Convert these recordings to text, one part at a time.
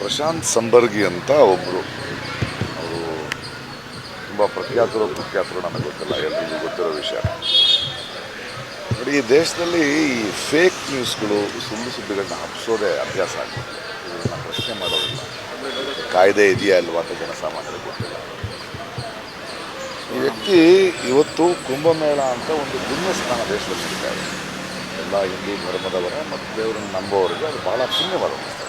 ಪ್ರಶಾಂತ್ ಸಂಬರ್ಗಿ ಅಂತ ಒಬ್ಬರು ಅವರು ತುಂಬ ಪ್ರಖ್ಯಾತರು ಪ್ರಖ್ಯಾತರು ನನಗೆ ಗೊತ್ತಿಲ್ಲ, ಎಲ್ರಿಗೂ ಗೊತ್ತಿರೋ ವಿಷಯ. ನೋಡಿ, ಈ ದೇಶದಲ್ಲಿ ಈ ಫೇಕ್ ನ್ಯೂಸ್ಗಳು ಸುಳ್ಳು ಸುದ್ದಿಗಳನ್ನ ಹಬ್ಬಿಸೋದೇ ಅಭ್ಯಾಸ ಆಗುತ್ತೆ ಇದನ್ನು ಪ್ರಶ್ನೆ ಮಾಡೋದಿಲ್ಲ. ಕಾಯ್ದೆ ಇದೆಯಾ ಇಲ್ವಾ ಅಂತ ಜನಸಾಮಾನ್ಯರಿಗೆ ಗೊತ್ತಿಲ್ಲ. ಈ ವ್ಯಕ್ತಿ ಇವತ್ತು ಕುಂಭಮೇಳ ಅಂತ ಒಂದು ಪುಣ್ಯ ಸ್ಥಾನ ದೇಶದಲ್ಲಿ ಸಿಗ್ತಾರೆ ಎಲ್ಲ ಹಿಂದೂ ಧರ್ಮದವರ, ಮತ್ತು ದೇವರನ್ನು ನಂಬೋರಿಗೆ ಅದು ಬಹಳ ಪುಣ್ಯವಾದ ಸ್ಥಳ.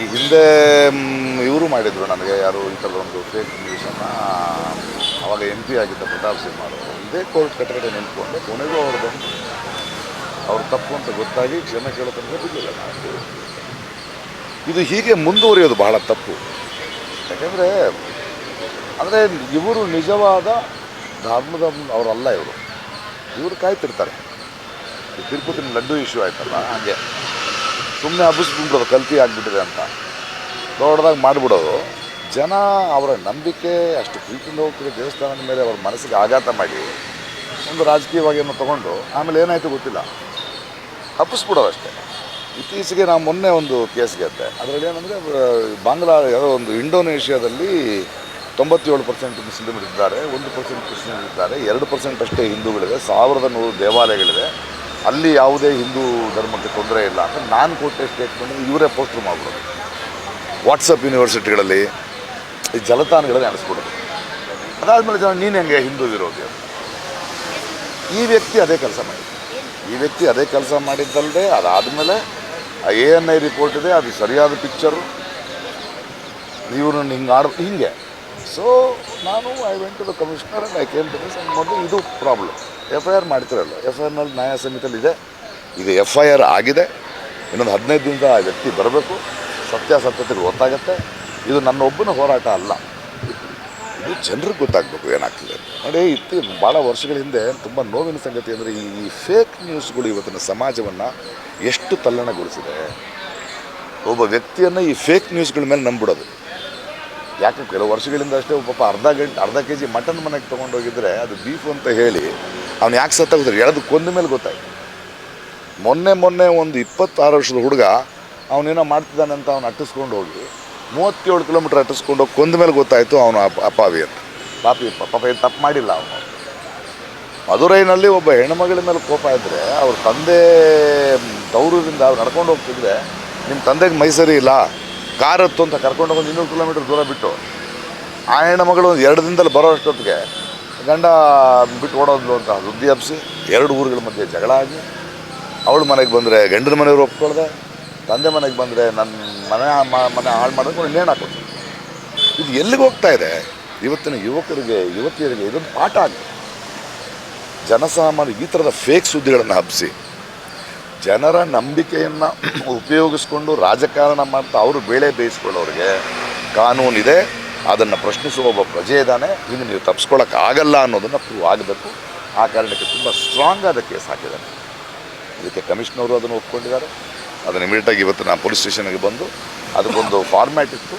ಈ ಹಿಂದೆ ಇವರು ಮಾಡಿದರು ನನಗೆ ಯಾರು ಈ ಥರದ ಒಂದು ಫೇಕ್ ನ್ಯೂಸನ್ನು ಅವಾಗ ಎಂ ಪಿ ಆಗಿದ್ದ ಪ್ರತಾಪ್ ಸಿಂಗ್ ಅವರು. ಇದೇ ಕೋರ್ಟ್ ಕಟ್ಟಗಡೆ ನಿಂತ್ಕೊಂಡೆ. ಕೊನೆಗೂ ಅವರು ಬಂದು ಅವ್ರು ತಪ್ಪು ಅಂತ ಗೊತ್ತಾಗಿ ಕ್ಷಮೆ ಕೇಳೋ ತನಕ ಬಿಡಲಿಲ್ಲ ನಾನು. ಇದು ಹೀಗೆ ಮುಂದುವರಿಯೋದು ಬಹಳ ತಪ್ಪು. ಯಾಕೆಂದರೆ, ಅಂದರೆ ಇವರು ನಿಜವಾದ ಧರ್ಮದ ಅವರಲ್ಲ ಇವರು. ಇವರು ಕಾಯ್ತಿರ್ತಾರೆ. ಈ ತಿರುಪತಿ ಲಡ್ಡು ಇಶ್ಯೂ ಆಯ್ತಲ್ಲ, ಹಾಗೆ. ಸುಮ್ಮನೆ ಹಬ್ಬಿಸ್ಬಿಡೋದು ಕಲ್ತಿ ಆಗಿಬಿಟ್ಟಿದೆ ಅಂತ. ದೊಡ್ಡದಾಗಿ ಮಾಡಿಬಿಡೋದು. ಜನ ಅವರ ನಂಬಿಕೆ, ಅಷ್ಟು ಪ್ರೀತಿಯಿಂದ ಹೋಗ್ತಿರೋ ದೇವಸ್ಥಾನದ ಮೇಲೆ ಅವ್ರ ಮನಸ್ಸಿಗೆ ಆಘಾತ ಮಾಡಿ, ಒಂದು ರಾಜಕೀಯವಾಗಿ ಏನೋ ತೊಗೊಂಡು, ಆಮೇಲೆ ಏನಾಯಿತು ಗೊತ್ತಿಲ್ಲ. ಹಬ್ಬಿಸ್ಬಿಡೋದು ಅಷ್ಟೇ. ಇತ್ತೀಚೆಗೆ ನಾವು ಮೊನ್ನೆ ಒಂದು ಕೇಸ್ ಗೆದ್ದೆ. ಅದರಲ್ಲಿ ಏನಂದರೆ ಬಾಂಗ್ಲಾ ಯಾವುದೋ ಒಂದು ಇಂಡೋನೇಷ್ಯಾದಲ್ಲಿ ತೊಂಬತ್ತೇಳು ಪರ್ಸೆಂಟ್ ಮುಸ್ಲಿಮರು ಇದ್ದಾರೆ, ಒಂದು ಪರ್ಸೆಂಟ್ ಕ್ರಿಶ್ಚಿಯನ್ ಇದ್ದಾರೆ, ಎರಡು ಪರ್ಸೆಂಟ್ ಅಷ್ಟೇ ಹಿಂದೂಗಳಿದೆ, ಸಾವಿರದ ನೂರು ದೇವಾಲಯಗಳಿದೆ. ಅಲ್ಲಿ ಯಾವುದೇ ಹಿಂದೂ ಧರ್ಮಕ್ಕೆ ತೊಂದರೆ ಇಲ್ಲ. ಅಂತ ನಾನು ಕೊಟ್ಟೆ ಸ್ಟೇಟ್ಮೆಂಟ್ ಇವರೇ ಪೋಸ್ಟರ್ ಮಾಡಿಬಿಡೋದು. ವಾಟ್ಸಪ್ ಯೂನಿವರ್ಸಿಟಿಗಳಲ್ಲಿ ಈ ಜಲತಾಣಗಳಲ್ಲಿ ಅನಿಸ್ಬಿಡೋದು ಅದಾದಮೇಲೆ ಜನ, ನೀನು ಹೆಂಗೆ ಹಿಂದೂ ವಿರೋಧಿ? ಅಂತ. ಈ ವ್ಯಕ್ತಿ ಅದೇ ಕೆಲಸ ಮಾಡಿದ ಈ ವ್ಯಕ್ತಿ ಅದೇ ಕೆಲಸ ಮಾಡಿದ್ದಲ್ಲದೆ ಅದಾದಮೇಲೆ ಎ ಎನ್ ಐ ರಿಪೋರ್ಟ್ ಇದೆ, ಅದು ಸರಿಯಾದ ಪಿಕ್ಚರು ಇವ್ರನ್ನ ಹಿಂಗೆ ಆಡ ಹಿಂಗೆ. ಸೊ ನಾನು I went to the commissioner and I came to this and ಮೊದಲು ಇದು ಪ್ರಾಬ್ಲಮ್ ಎಫ್ ಐ ಆರ್ ಮಾಡ್ತಿರಲ್ಲ. ಎಫ್ ಐ ಆರ್ನಲ್ಲಿ ನ್ಯಾಯ ಸಮಿತಿಯಲ್ಲಿ ಇದೆ. ಇದು ಎಫ್ ಐ ಆರ್ ಆಗಿದೆ. ಇನ್ನೊಂದು ಹದಿನೈದು ದಿನದ ಆ ವ್ಯಕ್ತಿ ಬರಬೇಕು. ಸತ್ಯಾಸತ್ಯತೆಗೆ ಗೊತ್ತಾಗುತ್ತೆ. ಇದು ನನ್ನ ಒಬ್ಬನ ಹೋರಾಟ ಅಲ್ಲ. ಇದು ಜನರಿಗೆ ಗೊತ್ತಾಗಬೇಕು ಏನಾಗ್ತಿದೆ ನೋಡಿ, ಇತ್ತಿ ಭಾಳ ವರ್ಷಗಳ ಹಿಂದೆ ತುಂಬ ನೋವಿನ ಸಂಗತಿ ಅಂದರೆ ಈ ಈ ಫೇಕ್ ನ್ಯೂಸ್ಗಳು ಇವತ್ತಿನ ಸಮಾಜವನ್ನು ಎಷ್ಟು ತಲ್ಲಣಗೊಳಿಸಿದೆ. ಒಬ್ಬ ವ್ಯಕ್ತಿಯನ್ನು ಈ ಫೇಕ್ ನ್ಯೂಸ್ಗಳ ಮೇಲೆ ನಂಬಿಡೋದು ಯಾಕೆ ಕೆಲವು ವರ್ಷಗಳಿಂದ ಅಷ್ಟೇ ಪಾಪ ಅರ್ಧ ಗಂಟೆ, ಅರ್ಧ ಕೆ ಜಿ ಮಟನ್ ಮನೆಗೆ ತೊಗೊಂಡೋಗಿದ್ರೆ ಅದು ಬೀಫ್ ಅಂತ ಹೇಳಿ ಅವ್ನು ಯಾಕೆ ಸತ್ತಾಗುತ್ತೆ ಎಳೆದು ಕೊಂದ ಮೇಲೆ ಗೊತ್ತಾಯ್ತು. ಮೊನ್ನೆ ಮೊನ್ನೆ ಒಂದು ಇಪ್ಪತ್ತಾರು ವರ್ಷದ ಹುಡುಗ ಅವನೇನೋ ಮಾಡ್ತಿದ್ದಾನೆ ಅಂತ ಅವ್ನು ಅಟ್ಟಿಸ್ಕೊಂಡು ಹೋಗಿ, ಮೂವತ್ತೇಳು ಕಿಲೋಮೀಟ್ರ್ ಅಟ್ಟಿಸ್ಕೊಂಡು ಹೋಗಿ ಕೊಂದ ಮೇಲೆ ಗೊತ್ತಾಯಿತು ಅವನು ಅಪ್ಪ ಅಪಾವಿ ಅಂತ. ಪಾಪಿ, ಪಾಪ ಏನು ತಪ್ಪು ಮಾಡಿಲ್ಲ ಅವನು. ಮಧುರೈನಲ್ಲಿ ಒಬ್ಬ ಹೆಣ್ಮಗಳ ಮೇಲೆ ಕೋಪ ಇದ್ದರೆ ಅವ್ರ ತಂದೆ ದೌರದಿಂದ ಅವ್ರು ನಡ್ಕೊಂಡು ಹೋಗ್ತಿದ್ರೆ ನಿಮ್ಮ ತಂದೆಗೆ ಮೈಸರಿ ಇಲ್ಲ ಕಾರ್ ಹತ್ತು ಅಂತ ಕರ್ಕೊಂಡು ಹೋಗಿ ಇನ್ನೂರು ಕಿಲೋಮೀಟ್ರ್ ದೂರ ಬಿಟ್ಟು ಆ ಹೆಣ್ಮಗಳು ಒಂದು ಎರಡು ದಿನದಲ್ಲಿ ಬರೋ ಅಷ್ಟೊತ್ತಿಗೆ ಗಂಡ ಬಿಟ್ಟು ಓಡೋದ್ಲು ಅಂತ ಸುದ್ದಿ ಹಬ್ಬಿಸಿ ಎರಡು ಊರುಗಳ ಮಧ್ಯೆ ಜಗಳ ಆಗಿ, ಅವಳು ಮನೆಗೆ ಬಂದರೆ ಗಂಡನ ಮನೆಯವರು ಒಪ್ಕೊಳ್ದೆ, ತಂದೆ ಮನೆಗೆ ಬಂದರೆ ನನ್ನ ಮನೆ ಮನೆ ಹಾಳು ಮಾಡೋದು ಇನ್ನೇನು ಹಾಕೋದು ಇದು ಎಲ್ಲಿಗೆ ಹೋಗ್ತಾ ಇದೆ? ಇವತ್ತಿನ ಯುವಕರಿಗೆ, ಯುವತಿಯರಿಗೆ ಇದೊಂದು ಪಾಠ ಆಗಿದೆ ಜನಸಾಮಾನ್ಯ ಈ ಥರದ ಫೇಕ್ ಸುದ್ದಿಗಳನ್ನು ಹಬ್ಬಿಸಿ ಜನರ ನಂಬಿಕೆಯನ್ನು ಉಪಯೋಗಿಸ್ಕೊಂಡು ರಾಜಕಾರಣ ಮಾಡ್ತಾ ಅವರು ಬೇಳೆ ಬೇಯಿಸ್ಕೊಳ್ಳೋರಿಗೆ ಕಾನೂನಿದೆ ಅದನ್ನು ಪ್ರಶ್ನಿಸುವ ಒಬ್ಬ ಪ್ರಜೆ ಇದ್ದಾನೆ. ಇನ್ನು ನೀವು ತಪ್ಪಿಸ್ಕೊಳ್ಳೋಕೆ ಆಗಲ್ಲ ಅನ್ನೋದನ್ನು ಪ್ರೂವ್ ಆಗಬೇಕು. ಆ ಕಾರಣಕ್ಕೆ ತುಂಬ ಸ್ಟ್ರಾಂಗ್ ಆದ ಕೇಸ್ ಹಾಕಿದ್ದಾರೆ. ಇದಕ್ಕೆ ಕಮಿಷನರು ಅದನ್ನು ಒಪ್ಕೊಂಡಿದ್ದಾರೆ. ಅದನ್ನು ಇಮಿಡಿಯೇಟಾಗಿ ಇವತ್ತು ನಾನು ಪೊಲೀಸ್ ಸ್ಟೇಷನ್ಗೆ ಬಂದು ಅದಕ್ಕೊಂದು ಫಾರ್ಮ್ಯಾಟ್ ಇತ್ತು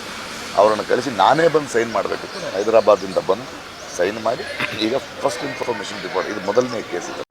ಅವರನ್ನು ಕಳಿಸಿ ನಾನೇ ಬಂದು ಸೈನ್ ಮಾಡಬೇಕಿತ್ತು. ಹೈದರಾಬಾದಿಂದ ಬಂದು ಸೈನ್ ಮಾಡಿ ಈಗ ಫಸ್ಟ್ ಇನ್ಫಾರ್ಮೇಷನ್ ರಿಪೋರ್ಟ್ ಇದು ಮೊದಲನೇ ಕೇಸ್ ಇದೆ.